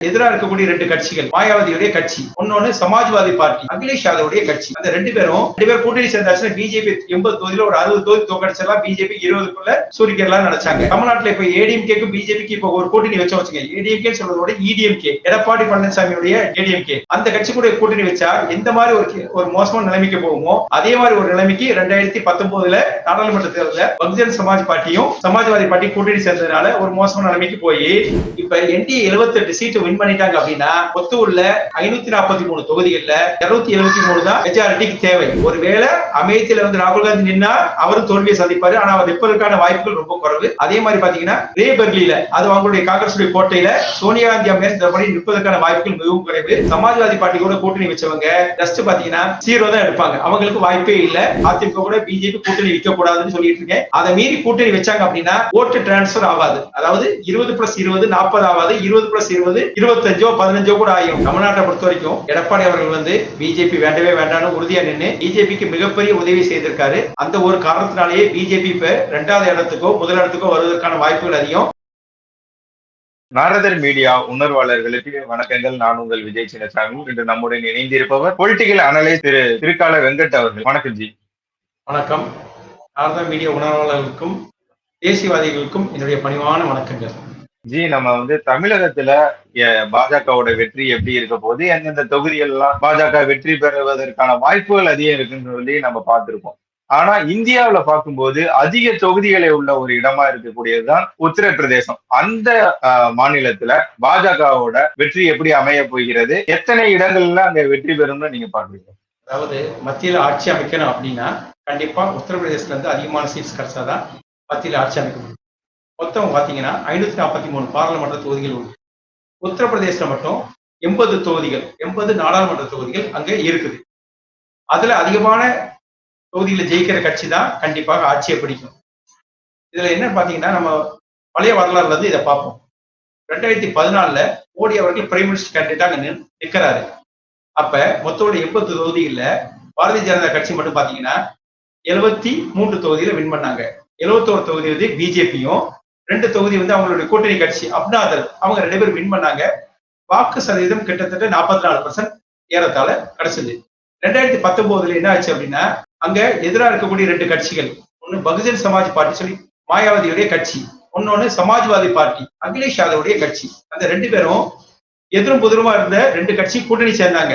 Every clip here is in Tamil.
எதிராக இருக்கக்கூடிய ரெண்டு கட்சிகள் மாயாவதியுடைய கட்சி ஒன்னொன்னு சமாஜ்வாதி பார்ட்டி அகிலேஷ் யாதவுடைய கட்சி. அந்த ரெண்டு பேரும் ரெண்டு பேர் கூட்டணி சேர்ந்தாச்சுன்னா பிஜேபி எண்பது தொகுதியில ஒரு அறுபது தொகுதி தோக்கடிச்செல்லாம் பிஜேபி இருபதுக்குள்ள சூரிக்கலாம் நினைச்சாங்க தமிழ்நாட்டுல இப்ப ஏடிஎம்கேக்கு பிஜேபிக்கு இப்ப ஒரு கூட்டணி வச்சோம் வச்சுங்க ஏடிஎம்கே சொல்றதோட இடிஎம்கே எடப்பாடி பழனிசாமியுடைய ஏடிஎம்கே அந்த கட்சி கூட கூட்டணி வச்சா எந்த மாதிரி ஒரு ஒரு மோசமான நிலைமைக்கு போகுமோ அதே மாதிரி ஒரு நிலைமைக்கு ரெண்டாயிரத்தி பத்தொன்பதுல நாடாளுமன்ற தேர்தலில் பகுஜன் சமாஜ் பார்ட்டியும் சமாஜ்வாதி பார்ட்டி கூட்டணி சேர்ந்ததுனால ஒரு மோசமான நிலைமைக்கு போய் இப்ப என்டிஏ 78 சீட்டு வின் பண்ணிட்டாங்க அப்படின்னா கொத்தூர்ல ஐநூத்தி நாற்பத்தி மூணு தொகுதிகள்ல இருநூத்தி எழுபத்தி மூணு தான் மெஜாரிட்டிக்கு தேவை. ஒருவேளை அமேயத்துல வந்து ராகுல் காந்தி நின்னா அவரும் தோல்வியை சந்திப்பாரு. ஆனா அவர் நிற்பதற்கான வாய்ப்புகள் ரொம்ப குறைவு. அதே மாதிரி பாத்தீங்கன்னா ரேபர்லியில அது அவங்களுடைய காங்கிரஸ் கோட்டையில சோனியா காந்தி அம்மையார் படி நிற்பதற்கான வாய்ப்புகள் மிகவும் குறைவு. சமாஜ்வாதி பார்ட்டி கூட கூட்டணி வச்சவங்க ஜஸ்ட் பாத்தீங்கன்னா சீரோ தான் எடுப்பாங்க. அவங்களுக்கு வாய்ப்பே இல்ல. அதிமுக கூட பிஜேபி கூட்டணி வைக்க கூடாதுன்னு சொல்லிட்டு இருக்கேன். அதை மீறி கூட்டணி வச்சாங்க அப்படின்னா ஓட்டு டிரான்ஸ்பர் ஆகாது. அதாவது இருபது பிளஸ் இருபது நாற்பது ஆகாது. இருபது பிளஸ் இருபது இருபத்தஞ்சோ பதினஞ்சோ கூட ஆகும் தமிழ்நாட்டை பொறுத்த வரைக்கும் எடப்பாடி அவர்கள் வந்து பிஜேபி வேண்டவே வேண்டாம்னு உறுதியா நின்று பிஜேபிக்கு மிகப்பெரிய உதவி செய்திருக்காரு. அந்த ஒரு காரணத்தினாலேயே பிஜேபி இப்ப ரெண்டாவது இடத்துக்கோ முதல் இடத்துக்கோ வருவதற்கான வாய்ப்புகள் அதிகம். நாரதர் மீடியா உணர்வாளர்களுக்கு வணக்கங்கள். நான் உங்கள் விஜய் சின்னசாமி. இன்று நம்முடன் இணைந்திருப்பவர் பொலிட்டிக்கல் அனலைஸ் திரு திருக்கால வெங்கட் அவர்கள். வணக்கம் ஜி. வணக்கம். நாரதா மீடியா உணர்வாளர்களுக்கும் தேசியவாதிகளுக்கும் என்னுடைய பணிவான வணக்கங்கள். ஜி நம்ம வந்து தமிழகத்துல பாஜகவோட வெற்றி எப்படி இருக்க போது எந்தெந்த தொகுதிகள்லாம் பாஜக வெற்றி பெறுவதற்கான வாய்ப்புகள் அதிகம் இருக்குன்னு சொல்லி நம்ம பார்த்திருக்கோம் ஆனா இந்தியாவுல பார்க்கும்போது அதிக தொகுதிகளை உள்ள ஒரு இடமா இருக்கக்கூடியதுதான் உத்தரப்பிரதேசம். அந்த ஆஹ், மாநிலத்துல பாஜகவோட வெற்றி எப்படி அமைய போகிறது? எத்தனை இடங்கள்ல அங்க வெற்றி பெறும்னு நீங்க பாக்குறீங்க அதாவது மத்தியில ஆட்சி அமைக்கணும் அப்படின்னா கண்டிப்பா உத்தரப்பிரதேசத்துல இருந்து அதிகமான சீட்ஸ் கிடைச்சாதான் மத்தியில ஆட்சி அமைக்க முடியும். மொத்தம் பார்த்தீங்கன்னா ஐநூத்தி நாற்பத்தி மூணு பாராளுமன்ற தொகுதிகள் உண்டு. உத்தரப்பிரதேசல மட்டும் எண்பது தொகுதிகள் எண்பது நாடாளுமன்ற தொகுதிகள் அங்கே இருக்குது. அதுல அதிகமான தொகுதியில ஜெயிக்கிற கட்சி தான் கண்டிப்பாக ஆட்சியை பிடிக்கும். இதுல என்ன பாத்தீங்கன்னா நம்ம பழைய வரலாறுல இருந்து இதை பார்ப்போம். ரெண்டாயிரத்தி பதினாலுல மோடி அவர்கள் பிரைம் மினிஸ்டர் கேண்டிடேட்டா அங்க நிற்கிறாரு அப்ப மொத்தோட எண்பது தொகுதிகள்ல பாரதிய ஜனதா கட்சி மட்டும் பாத்தீங்கன்னா எழுபத்தி மூன்று தொகுதியில வின் பண்ணாங்க. எழுபத்தோரு தொகுதி வந்து பிஜேபியும் ரெண்டு தொகுதி வந்து அவங்களுடைய கூட்டணி கட்சி அப்னாதல். அவங்க ரெண்டு பேரும் வின் பண்ணாங்க. வாக்கு சதவீதம் கிட்டத்தட்ட நாற்பத்தி நாலு பர்சன்ட் ஏறத்தாழ கிடைச்சது ரெண்டாயிரத்தி பத்தொன்பதுல என்ன ஆச்சு அப்படின்னா அங்க எதிராக இருக்கக்கூடிய ரெண்டு கட்சிகள் ஒன்னு பகுஜன் சமாஜ் பார்ட்டி சொல்லி மாயாவதியுடைய கட்சி ஒன்னொன்னு சமாஜ்வாதி பார்ட்டி அகிலேஷ் யாதவுடைய கட்சி. அந்த ரெண்டு பேரும் எதிரும் புதிரமா இருந்த ரெண்டு கட்சி கூட்டணி சேர்ந்தாங்க.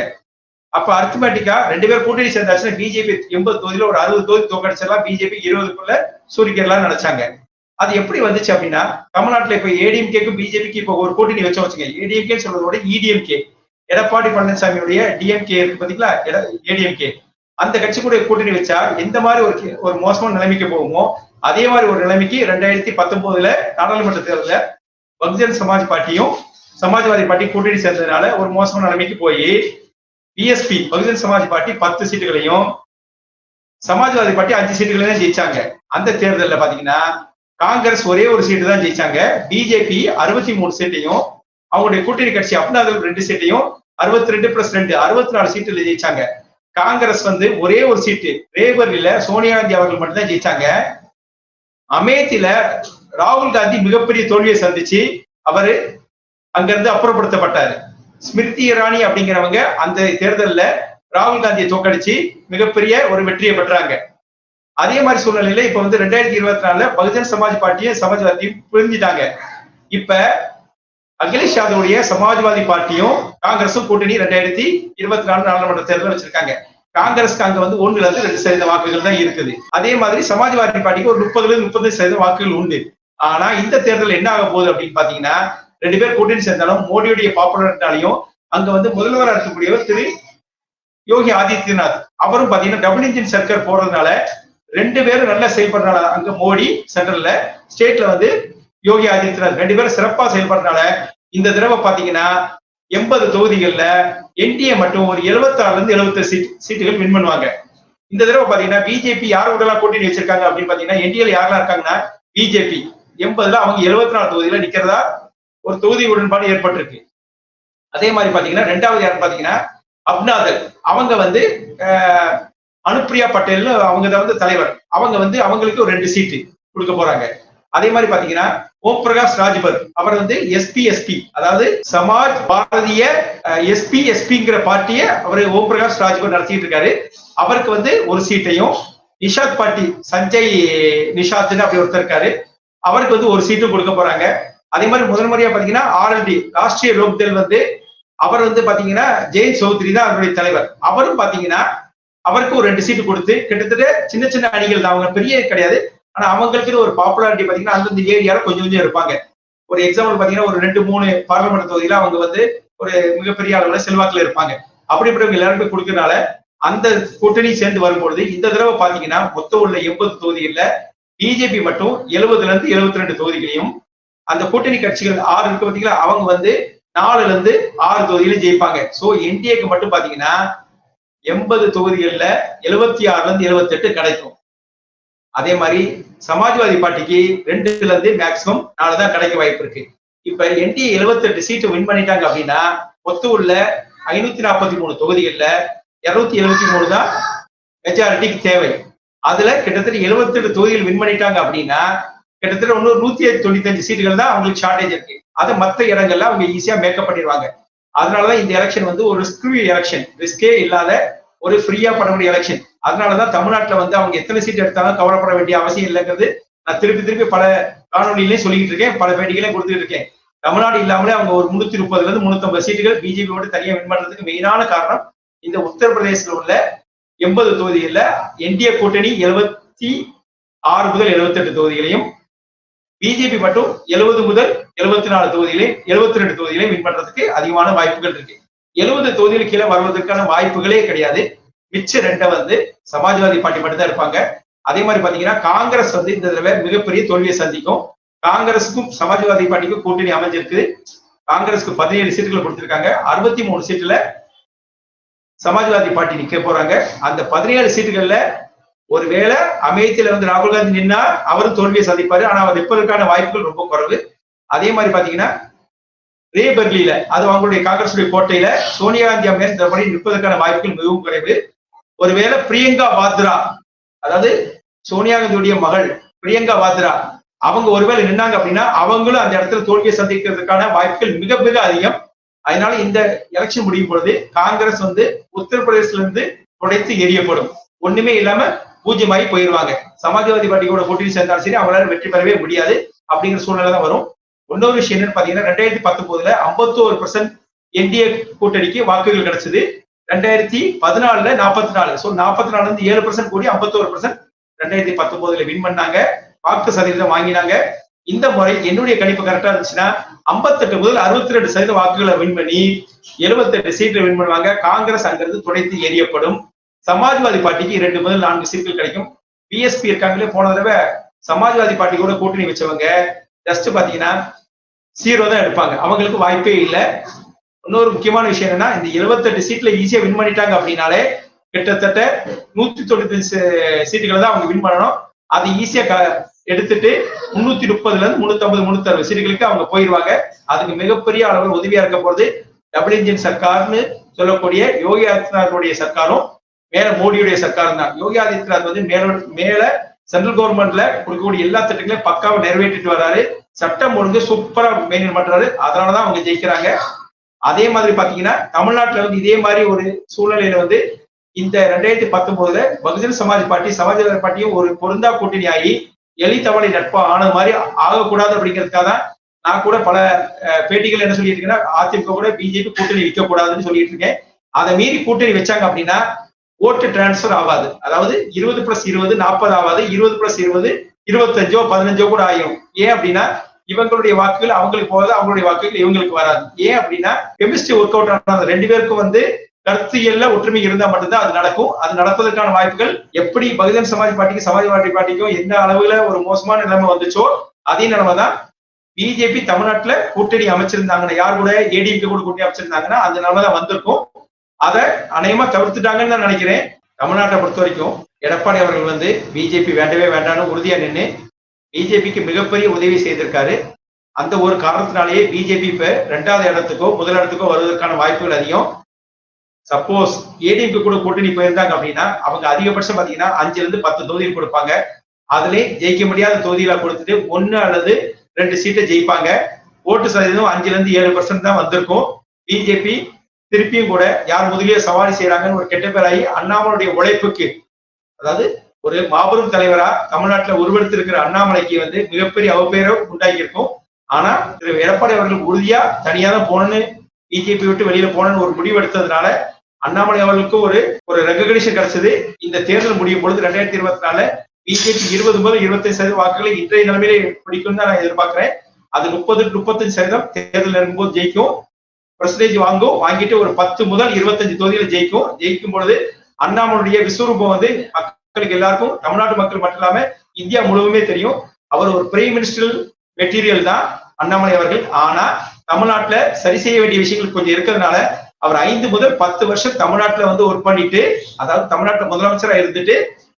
அப்ப அர்த்தமேட்டிக்கா ரெண்டு பேர் கூட்டணி சேர்ந்தாச்சுன்னா பிஜேபி எண்பது தொகுதியில ஒரு அறுபது தொகுதி தோக்கடிச்சிடலாம். பிஜேபி இருபதுக்குள்ள சூரிக்கலாம் நினைச்சாங்க அது எப்படி வந்துச்சு அப்படின்னா தமிழ்நாட்டுல இப்ப ஏடிஎம்கேக்கு பிஜேபிக்கு இப்போ ஒரு கூட்டணி வச்சோம் வச்சுங்க ஏடிஎம்கே சொல்றதோட இடிஎம்கே எடப்பாடி பழனிசாமியுடைய டிஎம்கே இருக்கு பாத்தீங்களா? ஏடிஎம்கே அந்த கட்சி கூட கூட்டணி வச்சா எந்த மாதிரி ஒரு கே- ஒரு மோசமான நிலைமைக்கு போகுமோ அதே மாதிரி ஒரு நிலைமைக்கு ரெண்டாயிரத்தி பத்தொன்பதுல நாடாளுமன்ற தேர்தலில் பகுஜன் சமாஜ் பார்ட்டியும் சமாஜ்வாதி பார்ட்டி கூட்டணி சேர்ந்ததுனால ஒரு மோசமான நிலைமைக்கு போய் பிஎஸ்பி பகுஜன் சமாஜ் பார்ட்டி பத்து சீட்டுகளையும் சமாஜ்வாதி பார்ட்டி அஞ்சு சீட்டுகளையும் ஜெயிச்சாங்க. அந்த தேர்தலில் பாத்தீங்கன்னா காங்கிரஸ் ஒரே ஒரு சீட்டு தான் ஜெயிச்சாங்க. பிஜேபி அறுபத்தி மூணு சீட்டையும் அவங்களுடைய கூட்டணி கட்சி அப்னாதல் ரெண்டு சீட்டையும் அறுபத்தி ரெண்டு பிளஸ் ரெண்டு அறுபத்தி நாலு சீட்டுல ஜெயிச்சாங்க. காங்கிரஸ் வந்து ஒரே ஒரு சீட்டு ரேபர்ல சோனியா காந்தி அவர்கள் மட்டும்தான் ஜெயிச்சாங்க. அமேத்தில ராகுல் காந்தி மிகப்பெரிய தோல்வியை சந்திச்சு அவரு அங்கிருந்து அப்புறப்படுத்தப்பட்டாரு. ஸ்மிருதி இரானி அப்படிங்கிறவங்க அந்த தேர்தலில் ராகுல் காந்தியை தோக்கடிச்சு மிகப்பெரிய ஒரு வெற்றியை பெற்றாங்க. அதே மாதிரி சூழ்நிலையில இப்ப வந்து ரெண்டாயிரத்தி இருபத்தி நாலுல பகுஜன் சமாஜ் பார்ட்டியும் சமாஜ்வாதியும் பிரிஞ்சுட்டாங்க. இப்ப அகிலேஷ் யாதவுடைய சமாஜ்வாதி பார்ட்டியும் காங்கிரஸும் கூட்டணி ரெண்டாயிரத்தி இருபத்தி நாலு நாடாளுமன்ற தேர்தல் வச்சிருக்காங்க. காங்கிரஸ்க்கு அங்க வந்து ஒன்றுல இருந்து ரெண்டு சதவீத வாக்குகள் தான் இருக்குது. அதே மாதிரி சமாஜ்வாதி பார்ட்டிக்கு ஒரு முப்பதுல இருந்து முப்பது சதவீத வாக்குகள் உண்டு. ஆனா இந்த தேர்தல் என்ன ஆக போகுது அப்படின்னு பாத்தீங்கன்னா ரெண்டு பேர் கூட்டணி சேர்ந்தாலும் மோடியுடைய பாப்புலர்னாலையும் அங்க வந்து முதல்வராக இருக்கக்கூடியவர் திரு யோகி ஆதித்யநாத். அவரும் பாத்தீங்கன்னா டபுள் இன்ஜின் சர்க்கர் போறதுனால ரெண்டு பேரும் நல்லா செயல்படுறனால அங்க மோடி சென்ட்ரல்ல ஸ்டேட்ல வந்து யோகி ஆதித்யநாத். ரெண்டு பேரும் சிறப்பா செயல்படுறனால இந்த தடவை பாத்தீங்கன்னா எண்பது தொகுதிகள்ல என்டிஏ மட்டும் ஒரு 76 இருந்து 76 சீட் சீட்டுகள் வின் பண்ணுவாங்க. இந்த தடவை பாத்தீங்கன்னா பிஜேபி யார் கூடலாம் எல்லாம் கூட்டணி வச்சிருக்காங்க அப்படின்னு பாத்தீங்கன்னா என்டிஏல யாரெல்லாம் இருக்காங்கன்னா பிஜேபி எண்பதுல அவங்க 74 நாலு தொகுதியில நிக்கிறதா ஒரு தொகுதி உடன்பாடு ஏற்பட்டிருக்கு. அதே மாதிரி பாத்தீங்கன்னா ரெண்டாவது யாருன்னு பாத்தீங்கன்னா அப்னாதல். அவங்க வந்து அனுப்பிரியா பட்டேல் அவங்க தான் வந்து தலைவர். அவங்க வந்து அவங்களுக்கு ஒரு ரெண்டு சீட்டு கொடுக்க போறாங்க. அதே மாதிரி பாத்தீங்கன்னா ஓம் பிரகாஷ் ராஜ்பர் அவர் வந்து எஸ்பி எஸ்பி. அதாவது சமாஜ் பாரதிய எஸ்பி எஸ்பிங்கிற பார்ட்டியை அவர் ஓம் பிரகாஷ் ராஜ்பர் நடத்திட்டு இருக்காரு. அவருக்கு வந்து ஒரு சீட்டையும் நிஷாத் பாட்டி சஞ்சய் நிஷாத்னு அப்படி ஒருத்தர் இருக்காரு. அவருக்கு வந்து ஒரு சீட்டும் கொடுக்க போறாங்க. அதே மாதிரி முதல் முறையா பாத்தீங்கன்னா ஆர்எல்டி ராஷ்டிரிய லோக்தல் வந்து அவர் வந்து பாத்தீங்கன்னா ஜெயின் சௌத்ரி தான் அவருடைய தலைவர். அவரும் பாத்தீங்கன்னா அவருக்கு ஒரு ரெண்டு சீட்டு கொடுத்து கிட்டத்தட்ட சின்ன சின்ன அணிகள் தான். அவங்க பெரிய கிடையாது. ஆனா அவங்களுக்கு ஒரு பாப்புலாரிட்டி பாத்தீங்கன்னா அந்தந்த ஏரியால கொஞ்சம் கொஞ்சம் இருப்பாங்க. ஒரு எக்ஸாம்பிள் பாத்தீங்கன்னா ஒரு ரெண்டு மூணு பார்லமெண்ட் தொகுதியில அவங்க வந்து ஒரு மிகப்பெரிய அளவுல செல்வாக்குல இருப்பாங்க. அப்படிப்பட்டவங்க எல்லாருமே கொடுக்கறனால அந்த கூட்டணி சேர்ந்து வரும்பொழுது இந்த தடவை பாத்தீங்கன்னா மொத்தம் உள்ள எண்பது தொகுதிகள்ல பிஜேபி மட்டும் எழுபதுல இருந்து எழுபத்தி ரெண்டு தொகுதிகளையும் அந்த கூட்டணி கட்சிகள் ஆறு இருக்கு பாத்தீங்களா அவங்க வந்து நாலுல இருந்து ஆறு தொகுதியில ஜெயிப்பாங்க. சோ என்டிஏக்கு மட்டும் பாத்தீங்கன்னா எண்பது தொகுதிகளில் எழுபத்தி ஆறுல இருந்து எழுபத்தி எட்டு கிடைக்கும். அதே மாதிரி சமாஜ்வாதி பார்ட்டிக்கு ரெண்டுல இருந்து மேக்சிமம் நாலு தான் கிடைக்க வாய்ப்பு இருக்கு. இப்ப என்டிஏ எழுபத்தி எட்டு சீட்டு வின் பண்ணிட்டாங்க அப்படின்னா மொத்தம் உள்ள ஐநூத்தி நாற்பத்தி மூணு தொகுதிகளில் இருநூத்தி எழுபத்தி மூணு தான் மெஜாரிட்டிக்கு தேவை. அதுல கிட்டத்தட்ட எழுபத்தி எட்டு தொகுதிகள் வின் பண்ணிட்டாங்க அப்படின்னா கிட்டத்தட்ட இன்னொரு நூத்தி தொண்ணூத்தி அஞ்சு சீட்டுகள் தான் அவங்களுக்கு ஷார்டேஜ் இருக்கு. அதை மற்ற இடங்கள்ல அவங்க ஈஸியா மேக்கப் பண்ணிடுவாங்க. அதனாலதான் இந்த எலெக்ஷன் வந்து ஒரு ரிஸ்க் எலெக்ஷன் ரிஸ்கே இல்லாத ஒரு ஃப்ரீயா பண்ணக்கூடிய எலெக்ஷன் அதனாலதான் தமிழ்நாட்டுல வந்து அவங்க எத்தனை சீட் எடுத்தாலும் கவலைப்பட வேண்டிய அவசியம் இல்லைங்கிறது நான் திருப்பி திருப்பி பல காணொலியிலையும் சொல்லிட்டு இருக்கேன். பல பேட்டிகளையும் கொடுத்துட்டு இருக்கேன். தமிழ்நாடு இல்லாமலே அவங்க ஒரு முன்னூத்தி முப்பதுல இருந்து முன்னூத்தி சீட்டுகள் பிஜேபியோட தனியா வின் பண்றதுக்கு மெயினான காரணம் இந்த உத்தரப்பிரதேசத்துல உள்ள எண்பது தொகுதிகளில் என்டிஏ கூட்டணி எழுபத்தி ஆறு முதல் எழுபத்தெட்டு தொகுதிகளையும் பிஜேபி மட்டும் எழுபது முதல் எழுபத்தி நாலு தொகுதிகளையும் எழுபத்தி ரெண்டு தொகுதிகளையும் வின் பண்றதுக்கு அதிகமான வாய்ப்புகள் இருக்கு. எழுபது தொகுதியில் கீழே வருவதற்கான வாய்ப்புகளே கிடையாது. மிச்ச ரெண்டை வந்து சமாஜ்வாதி பார்ட்டி மட்டும் தான் இருப்பாங்க அதே மாதிரி பாத்தீங்கன்னா காங்கிரஸ் வந்து இந்த தடவை மிகப்பெரிய தோல்வியை சந்திக்கும். காங்கிரஸுக்கும் சமாஜ்வாதி பார்ட்டிக்கும் கூட்டணி அமைஞ்சிருக்கு. காங்கிரஸ்க்கு பதினேழு சீட்டுகள் கொடுத்திருக்காங்க. அறுபத்தி மூணு சீட்டுல சமாஜ்வாதி பார்ட்டி நிக்க போறாங்க. அந்த பதினேழு சீட்டுகள்ல ஒருவேளை அமேத்தியில வந்து ராகுல் காந்தி நின்னா அவரும் தோல்வியை சந்திப்பாரு. ஆனா அவர் நிற்பதற்கான வாய்ப்புகள் ரொம்ப குறைவு. அதே மாதிரி பாத்தீங்கன்னா ரேபர்லியில அது அவங்களுடைய காங்கிரசுடைய கோட்டையில சோனியா காந்தி அம்மையார் இந்த முறை நிற்பதற்கான வாய்ப்புகள் மிகவும் குறைவு. ஒருவேளை பிரியங்கா வாத்ரா அதாவது சோனியா காந்தியுடைய மகள் பிரியங்கா வாத்ரா அவங்க ஒருவேளை நின்னாங்க அப்படின்னா அவங்களும் அந்த இடத்துல தோல்வியை சந்திக்கிறதுக்கான வாய்ப்புகள் மிக மிக அதிகம். அதனால இந்த எலெக்ஷன் முடியும் பொழுது காங்கிரஸ் வந்து உத்தரப்பிரதேசல இருந்து உடைத்து எரியப்படும் ஒண்ணுமே இல்லாம பூஜ்யமாகி போயிடுவாங்க சமாஜ்வாதி பார்ட்டி கூட கூட்டணி சேர்ந்தாலும் சரி அவங்களால வெற்றி பெறவே முடியாது அப்படிங்கிற சூழ்நிலை தான் வரும். இன்னொரு விஷயம் என்னன்னு பாத்தீங்கன்னா ரெண்டாயிரத்தி பத்தொன்பதுல ஐம்பத்தோரு பர்சன்ட் என்டிஏ கூட்டணிக்கு வாக்குகள் கிடைச்சது. ரெண்டாயிரத்தி பதினாலுல நாற்பத்தி நாலு. ஸோ நாற்பத்தி நாலுல இருந்து ஏழு பர்சன்ட் கூடி ஐம்பத்தோரு பர்சன்ட் ரெண்டாயிரத்தி பத்தொன்பதுல வின் பண்ணாங்க. வாக்கு சதவீதம் வாங்கினாங்க. இந்த முறை என்னுடைய கணிப்பு கரெக்டா இருந்துச்சுன்னா ஐம்பத்தெட்டு முதல் அறுபத்தி ரெண்டு சதவீத வாக்குகளை வின் பண்ணி எழுபத்தெட்டு சீட்டில் வின் பண்ணுவாங்க. காங்கிரஸ் அங்கிருந்து துடைத்து எரியப்படும் சமாஜ்வாதி பார்ட்டிக்கு இரண்டு முதல் நான்கு சீட்கள் கிடைக்கும். பிஎஸ்பி இருக்காங்களே போன தடவை சமாஜ்வாதி பார்ட்டி கூட கூட்டணி வச்சவங்க ஜஸ்ட் பாத்தீங்கன்னா சீரோ தான் எடுப்பாங்க. அவங்களுக்கு வாய்ப்பே இல்லை. இன்னொரு முக்கியமான விஷயம் என்னன்னா இந்த எழுபத்தெட்டு சீட்ல ஈஸியா வின் பண்ணிட்டாங்க அப்படின்னாலே கிட்டத்தட்ட நூத்தி தொண்ணூத்தி சீட்டுகளை தான் அவங்க வின் பண்ணணும். அது ஈஸியா எடுத்துட்டு முன்னூத்தி முப்பதுல இருந்து முன்னூத்தி ஐம்பது முன்னூத்தி அறுபது சீட்டுகளுக்கு அவங்க போயிருவாங்க. அதுக்கு மிகப்பெரிய அளவில் உதவியா இருக்க போறது டபுள் இன்ஜின் சர்க்கார்னு சொல்லக்கூடிய யோகி ஆதித்யநாத்துடைய சர்க்காரும் மேல மோடியுடைய சர்க்காரம் தான். யோகி ஆதித்யநாத் வந்து மேல மேல சென்ட்ரல் கவர்மெண்ட்ல கொடுக்கக்கூடிய எல்லா திட்டங்களையும் பக்காவை நிறைவேற்றிட்டு வர்றாரு சட்டம் ஒழுங்கு சூப்பரா மெயின்டைன் பண்றாரு. அதனாலதான் அவங்க ஜெயிக்கிறாங்க. அதே மாதிரி பாத்தீங்கன்னா தமிழ்நாட்டுல வந்து இதே மாதிரி ஒரு சூழ்நிலையில வந்து இந்த ரெண்டாயிரத்தி பத்தொன்பதுல பகுஜன் சமாஜ் பார்ட்டி சமாஜ்வாதி பார்ட்டியும் ஒரு பொருந்தா கூட்டணி ஆகி எலி நட்பா ஆன மாதிரி ஆகக்கூடாது அப்படிங்கிறதுக்காக தான் நான் கூட பல பேட்டிகள் என்ன சொல்லிட்டு இருக்கேன்னா அதிமுக கூட பிஜேபி கூட்டணி வைக்க கூடாதுன்னு சொல்லிட்டு இருக்கேன். அதை மீறி கூட்டணி வச்சாங்க அப்படின்னா ஓட்டு டிரான்ஸ்பர் ஆகாது. அதாவது இருபது பிளஸ் இருபது நாற்பது ஆகாது. இருபது பிளஸ் இருபது இருபத்தஞ்சோ பதினஞ்சோ கூட ஆயிரும். ஏன் அப்படின்னா இவங்களுடைய வாக்குகள் அவங்களுக்கு போகாது அவங்களுடைய வாக்குகள் இவங்களுக்கு வராது. ஏன் அப்படின்னா கெமிஸ்ட்ரி ஒர்க் அவுட் ஆனது ரெண்டு பேருக்கும் வந்து கருத்தியல்ல ஒற்றுமை இருந்தா மட்டும்தான் அது நடக்கும். அது நடப்பதற்கான வாய்ப்புகள் எப்படி பகுஜன் சமாஜ் பார்ட்டிக்கு சமாஜ்வாதி பார்ட்டிக்கும் எந்த அளவுல ஒரு மோசமான நிலைமை வந்துச்சோ அதே நிலைமை தான் பிஜேபி தமிழ்நாட்டுல கூட்டணி அமைச்சிருந்தாங்கன்னா யார் கூட ஏடிஎம்கே கூட கூட்டணி அமைச்சிருந்தாங்கன்னா அந்த நிலைமை தான் வந்திருக்கும். அதை அநேகமா தவிர்த்துட்டாங்கன்னு நான் நினைக்கிறேன். தமிழ்நாட்டை பொறுத்த வரைக்கும் எடப்பாடி அவர்கள் வந்து பிஜேபி வேண்டவே வேண்டாம்னு உறுதியா நின்று பிஜேபிக்கு மிகப்பெரிய உதவி செய்திருக்காரு. அந்த ஒரு காரணத்தினாலேயே பிஜேபி இப்ப ரெண்டாவது இடத்துக்கோ முதல் இடத்துக்கோ வருவதற்கான வாய்ப்புகள் அதிகம். சப்போஸ் ஏடிஎம்கே கூட கூட்டணி போயிருந்தாங்க அப்படின்னா அவங்க அதிகபட்சம் பாத்தீங்கன்னா அஞ்சுல இருந்து பத்து தொகுதியில் கொடுப்பாங்க. அதுல ஜெயிக்க முடியாத தொகுதியில கொடுத்துட்டு ஒன்னு அல்லது ரெண்டு சீட்டை ஜெயிப்பாங்க. ஓட்டு சதவீதம் அஞ்சுல இருந்து ஏழு பர்சன்ட் தான் வந்திருக்கும். பிஜேபி திருப்பியும் கூட யார் முதலியே சவாரி செய்யறாங்கன்னு ஒரு கெட்ட பேராகி அண்ணாமலுடைய உழைப்புக்கு அதாவது ஒரு மாபெரும் தலைவரா தமிழ்நாட்டுல உருவெடுத்திருக்கிற அண்ணாமலைக்கு வந்து மிகப்பெரிய அவப்பெயரை உண்டாக்கி இருக்கும் ஆனா திரு எடப்பாடி அவர்கள் உறுதியா தனியா தான் போகணும்னு பிஜேபி விட்டு வெளியில போனன்னு ஒரு முடிவு எடுத்ததுனால அண்ணாமலை அவர்களுக்கு ஒரு ஒரு ரெகக்னிஷன் கிடைச்சது. இந்த தேர்தல் முடியும் பொழுது ரெண்டாயிரத்தி இருபத்தி நாலுல பிஜேபி இருபது முதல் இருபத்தைந்து சதவீத வாக்குகளை இன்றைய நிலைமையிலே பிடிக்கும் தான் நான் எதிர்பார்க்கிறேன். அது முப்பது முப்பத்தஞ்சு சதவீதம் தேர்தல் நெருங்கும்போது ஜெயிக்கும். பர்சன்டேஜ் வாங்கும். வாங்கிட்டு ஒரு பத்து முதல் இருபத்தஞ்சு தொகுதியில ஜெயிக்கும். ஜெயிக்கும் பொழுது அண்ணாமலையுடைய விஸ்வரூபம் வந்து மக்களுக்கு எல்லாருக்கும் தமிழ்நாட்டு மக்கள் மட்டும் இல்லாம இந்தியா முழுவதுமே தெரியும். அவர் ஒரு பிரைம் மினிஸ்டர் மெட்டீரியல் தான் அண்ணாமலை அவர்கள். ஆனா தமிழ்நாட்டுல சரி செய்ய வேண்டிய விஷயங்கள் கொஞ்சம் இருக்கிறதுனால அவர் ஐந்து முதல் பத்து வருஷம் தமிழ்நாட்டுல வந்து ஒர்க் பண்ணிட்டு அதாவது தமிழ்நாட்டுல முதலமைச்சரா இருந்துட்டு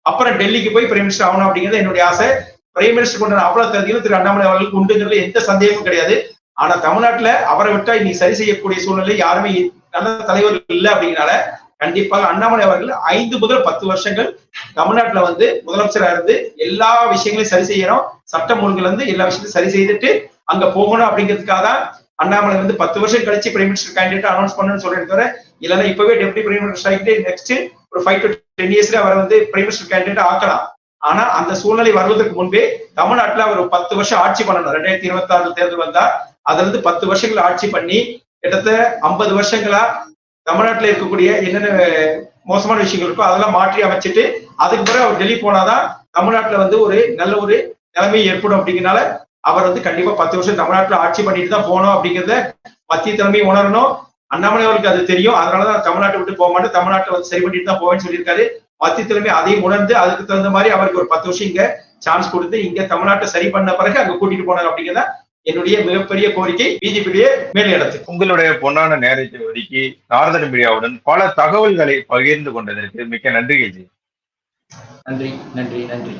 அப்புறம் டெல்லிக்கு போய் பிரைம் மினிஸ்டர் ஆகணும் அப்படிங்கிறது என்னுடைய ஆசை. பிரைம் மினிஸ்டர் கொண்ட அவ்வளவு தகுதியும் திரு அண்ணாமலை அவர்களுக்கு உண்டுங்கிறது எந்த சந்தேகமும் கிடையாது. ஆனா தமிழ்நாட்டுல அவரை விட்டா நீ சரி செய்யக்கூடிய சூழ்நிலை யாருமே நல்ல தலைவர்கள் இல்லை அப்படிங்கிறனால கண்டிப்பாக அண்ணாமலை அவர்கள் ஐந்து முதல் பத்து வருஷங்கள் தமிழ்நாட்டுல வந்து முதலமைச்சரா இருந்து எல்லா விஷயங்களையும் சரி செய்யணும். சட்டம் ஒழுங்குல இருந்து எல்லா விஷயத்தையும் சரி செய்துட்டு அங்க போகணும் அப்படிங்கிறதுக்காக தான் அண்ணாமலை வந்து பத்து வருஷம் கழிச்சு பிரைம் மினிஸ்டர் கேண்டிடேட் அனௌன்ஸ் பண்ணணும்னு சொல்லிட்டு தவிர இல்லைன்னா இப்பவே டெப்டி பிரைம் மினிஸ்டர் ஆகிட்டு நெக்ஸ்ட் ஒரு ஃபைவ் டு டென் இயர்ஸ்ல அவரை வந்து பிரைம் மினிஸ்டர் கேண்டிடேட் ஆக்கலாம். ஆனா அந்த சூழ்நிலை வருவதற்கு முன்பே தமிழ்நாட்டுல அவர் பத்து வருஷம் ஆட்சி பண்ணணும். ரெண்டாயிரத்தி இருபத்தி ஆறு தேர்தல் வந்தா அதுல இருந்து பத்து வருஷங்கள் ஆட்சி பண்ணி கிட்டத்தட்ட ஐம்பது வருஷங்களா தமிழ்நாட்டில் இருக்கக்கூடிய என்னென்ன மோசமான விஷயங்கள் இருக்கோ அதெல்லாம் மாற்றி அமைச்சிட்டு அதுக்கு பிறகு அவர் டெல்லி போனாதான் தமிழ்நாட்டுல வந்து ஒரு நல்ல ஒரு நிலைமை ஏற்படும் அப்படிங்கறனால அவர் வந்து கண்டிப்பா பத்து வருஷம் தமிழ்நாட்டுல ஆட்சி பண்ணிட்டு தான் போகணும் அப்படிங்கிறத மத்திய தலைமை உணரணும். அண்ணாமலை அவருக்கு அது தெரியும். அதனாலதான் தமிழ்நாட்டை விட்டு போக மாட்டேன். தமிழ்நாட்டுல வந்து சரி பண்ணிட்டு தான் போவேன்னு சொல்லியிருக்காரு. மத்திய தலைமை அதையும் உணர்ந்து அதுக்கு தகுந்த மாதிரி அவருக்கு ஒரு பத்து வருஷம் இங்க சான்ஸ் கொடுத்து இங்க தமிழ்நாட்டை சரி பண்ண பிறகு அங்க கூட்டிட்டு போனார் அப்படிங்கிறத என்னுடைய மிகப்பெரிய கோரிக்கை பிஜேபியுடைய மேல் இடத்துக்கு உங்களுடைய பொன்னான நேரத்தை ஒதுக்கி நாரதன் மீடியாவுடன் பல தகவல்களை பகிர்ந்து கொண்டதற்கு மிக்க நன்றி கேஜி. நன்றி நன்றி நன்றி.